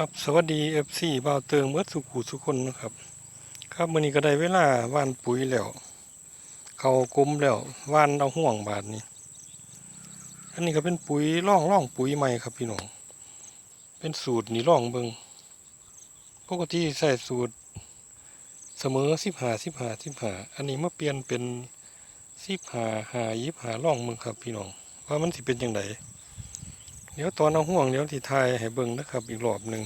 ครับสวัสดีเอฟซีบ่าวเติงเมื่อสุขุสุคนนะครับ ครับมื้อนี้ก็ได้เวลาว่านปุ๋ยแล้วเขากลมแล้วว่านเอาห่วงบาดนี้ อันนี้ก็เป็นปุ๋ยร่องร่องปุ๋ยใหม่ครับพี่น้องเป็นสูตรนี่ร่องเบิงปกติใส่สูตรเสมอสิบหาสิบหาสิบหาอันนี้มาเปลี่ยนเป็นสิบหาหายิบหาร่องมึงครับพี่น้องว่ามันสิเป็นยังไง เดี๋ยวตอนเอาห่วงเดี๋ยวที่ทายให้เบิ่งนะครับอีกรอบหนึ่ง